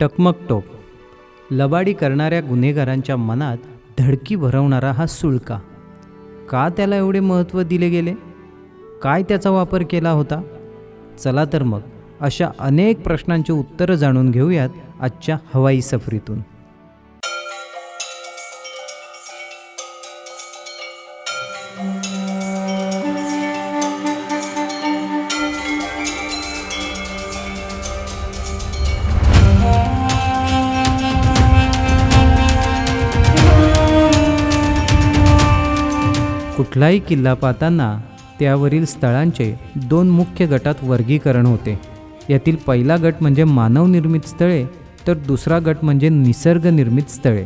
टकमकटोप लबाडी करणाऱ्या गुन्हेगारांच्या मनात धडकी भरवणारा हा सुळका. का त्याला एवढे महत्त्व दिले गेले? काय त्याचा वापर केला होता? चला तर मग अशा अनेक प्रश्नांची उत्तरं जाणून घेऊयात आजच्या हवाई सफरीतून. कुठलाही किल्ला पाहताना त्यावरील स्थळांचे दोन मुख्य गटात वर्गीकरण होते. यातील पहिला गट म्हणजे मानवनिर्मित स्थळे तर दुसरा गट म्हणजे निसर्गनिर्मित स्थळे.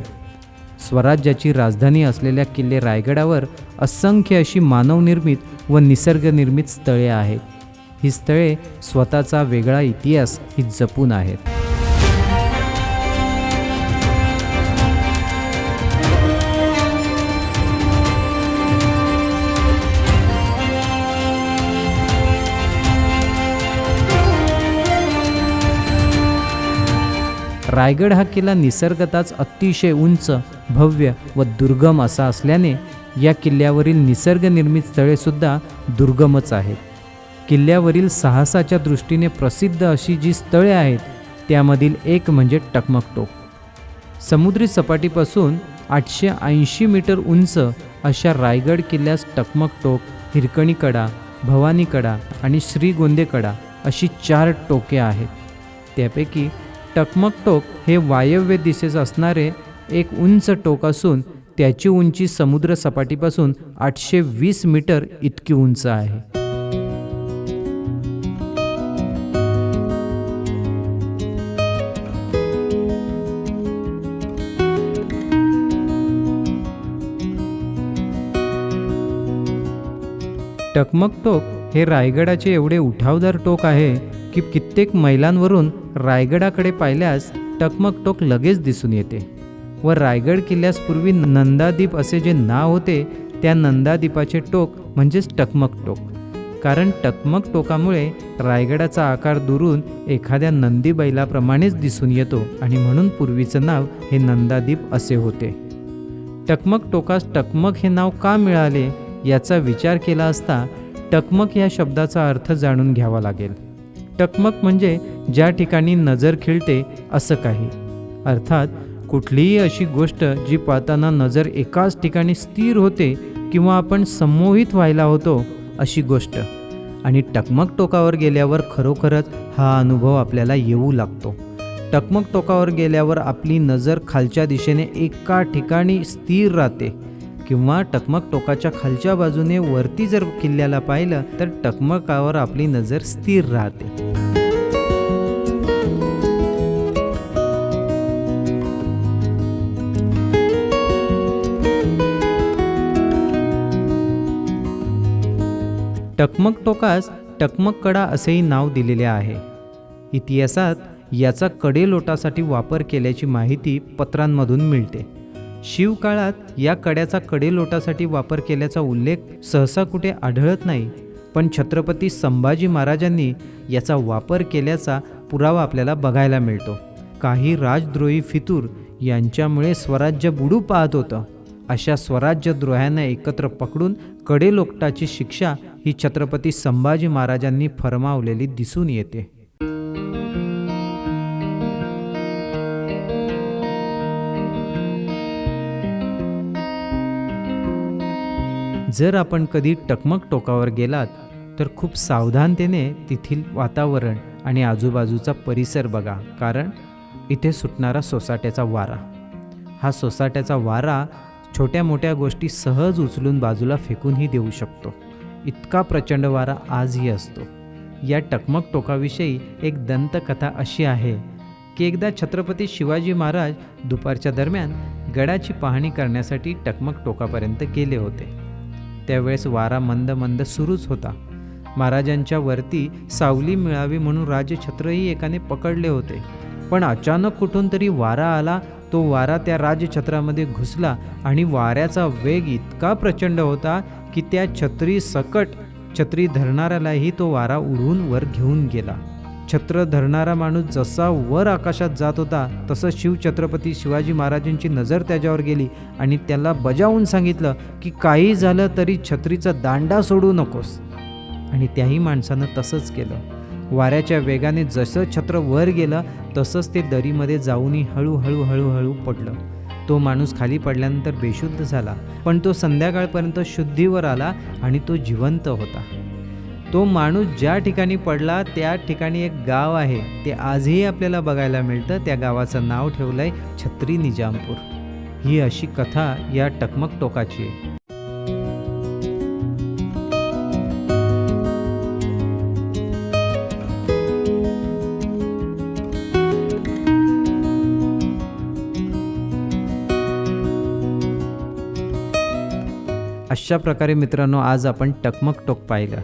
स्वराज्याची राजधानी असलेल्या किल्ले रायगडावर असंख्य अशी मानवनिर्मित व निसर्गनिर्मित स्थळे आहेत. ही स्थळे स्वतःचा वेगळा इतिहास ही जपून आहेत. रायगड हा किल्ला निसर्गताच अतिशय उंच भव्य व दुर्गम असा असल्याने या किल्ल्यावरील निसर्गनिर्मित स्थळेसुद्धा दुर्गमच आहेत. किल्ल्यावरील साहसाच्या दृष्टीने प्रसिद्ध अशी जी स्थळे आहेत त्यामधील एक म्हणजे टकमक टोक समुद्री सपाटीपासून आठशे ऐंशी मीटर उंच अशा रायगड किल्ल्यास टकमक टोक हिरकणीकडा भवानीकडा आणि श्रीगोंदेकडा अशी चार टोके आहेत. त्यापैकी टकमक टोक हे वायव्य दिशेस असणारे एक उंच टोक असून त्याची उंची समुद्र सपाटीपासून आठशे वीस मीटर इतकी उंच आहे. टकमक टोक हे रायगडाचे एवढे उठावदार टोक आहे की कित्येक मैलांवरून रायगडाकडे पाहिल्यास टकमक टोक लगेच दिसून येते व रायगड किल्ल्यास पूर्वी नंदादीप असे जे नाव होते त्या नंदादीपाचे टोक म्हणजेच टकमक टोक कारण टकमक टोकामुळे रायगडाचा आकार दुरून एखाद्या नंदी बैलाप्रमाणेच दिसून येतो आणि म्हणून पूर्वीचं नाव हे नंदादीप असे होते. टकमक टोकास टकमक हे नाव का मिळाले याचा विचार केला असता टकमक या शब्दाचा अर्थ जाणून घ्यावा लागेल. टकमक म्हणजे ज्या ठिकाणी नजर खिळते असं काही. अर्थात कुठलीही अशी गोष्ट जी पाहताना नजर एकाच ठिकाणी स्थिर होते किंवा आपण संमोहित व्हायला होतो अशी गोष्ट. आणि टकमक टोकावर गेल्यावर खरोखरच हा अनुभव आपल्याला येऊ लागतो. टकमक टोकावर गेल्यावर आपली नजर खालच्या दिशेने एका ठिकाणी स्थिर राहते. किंवा टकमक टोकाच्या खालच्या बाजूने वरती जर किल्ल्याला पाहिलं तर टकमकावर आपली नजर स्थिर राहते. टकमक टोकास टकमक कडा असेही नाव दिलेले आहे. इतिहासात याचा कडेलोटासाठी वापर केल्याची माहिती पत्रांमधून मिळते. शिवकाळात या कड्याचा कडेलोटासाठी वापर केल्याचा उल्लेख सहसा कुठे आढळत नाही पण छत्रपती संभाजी महाराजांनी याचा वापर केल्याचा पुरावा आपल्याला बघायला मिळतो. काही राजद्रोही फितूर यांच्यामुळे स्वराज्य बुडू पाहत होतं. अशा स्वराज्यद्रोह्यांना एकत्र पकडून कडेलोटाची शिक्षा ही छत्रपती संभाजी महाराजांनी फरमावलेली दिसून येते. जर आपण कधी टकमक टोकावर गेलात तर खूप सावधानतेने तेथील वातावरण आणि आजूबाजूचा परिसर बघा कारण इथे सुटणारा सोसाट्याचा वारा. हा सोसाट्याचा वारा छोट्या मोठ्या गोष्टी सहज उचलून बाजूला फेकूनही देऊ शकतो. इतका प्रचंड वारा आजही असतो. या टकमक टोकाविषयी एक दंतकथा अशी आहे की एकदा छत्रपती शिवाजी महाराज दुपारच्या दरम्यान गडाची पाहणी करण्यासाठी टकमक टोकापर्यंत गेले होते. त्यावेळेस वारा मंद मंद सुरूच होता. महाराजांच्या वरती सावली मिळावी म्हणून राजछत्रही एकाने पकडले होते. पण अचानक कुठून तरी वारा आला तो वारा त्या राजछत्रामध्ये घुसला आणि वाऱ्याचा वेग इतका प्रचंड होता की त्या छत्री सकट छत्री धरणाऱ्यालाही तो वारा उडवून वर घेऊन गेला. छत्र धरणारा माणूस जसा वर आकाशात जात होता तसं शिवछत्रपती शिवाजी महाराजांची नजर त्याच्यावर गेली आणि त्याला बजावून सांगितलं की काही झालं तरी छत्रीचा दांडा सोडू नकोस. आणि त्याही माणसानं तसंच केलं. वाऱ्याच्या वेगाने जसं छत्र वर गेलं तसंच ते दरीमध्ये जाऊनही हळूहळू हळूहळू पडलं. तो माणूस खाली पडल्यानंतर बेशुद्ध झाला पण तो संध्याकाळपर्यंत शुद्धीवर आला आणि तो जिवंत होता. तो माणूस ज्या ठिकाणी पडला त्या ठिकाणी एक गाव आहे. ते आजही आपल्याला बघायला मिळतं. त्या गावाचं नाव ठेवलंय छत्री निजामपूर. ही अशी कथा या टकमक टोकाची आहे. अशा प्रकारे मित्रांनो आज आपण टकमक टोक पाहिलं.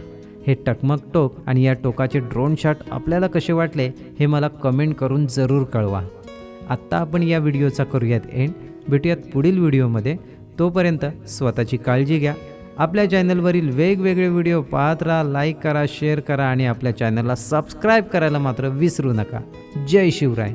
हे टकमक टोक आणि या टोकाचे ड्रोन शॉट आपल्याला कसे वाटले हे मला कमेंट करून जरूर कळवा. आत्ता आपण या व्हिडिओचा करूयात एंड भेटूयात पुढील व्हिडिओमध्ये. तोपर्यंत स्वतःची काळजी घ्या. आपल्या चॅनलवरील वेगवेगळे व्हिडिओ पाहत राहा लाईक करा शेअर करा आणि आपल्या चॅनलला सबस्क्राईब करायला मात्र विसरू नका. जय शिवराय.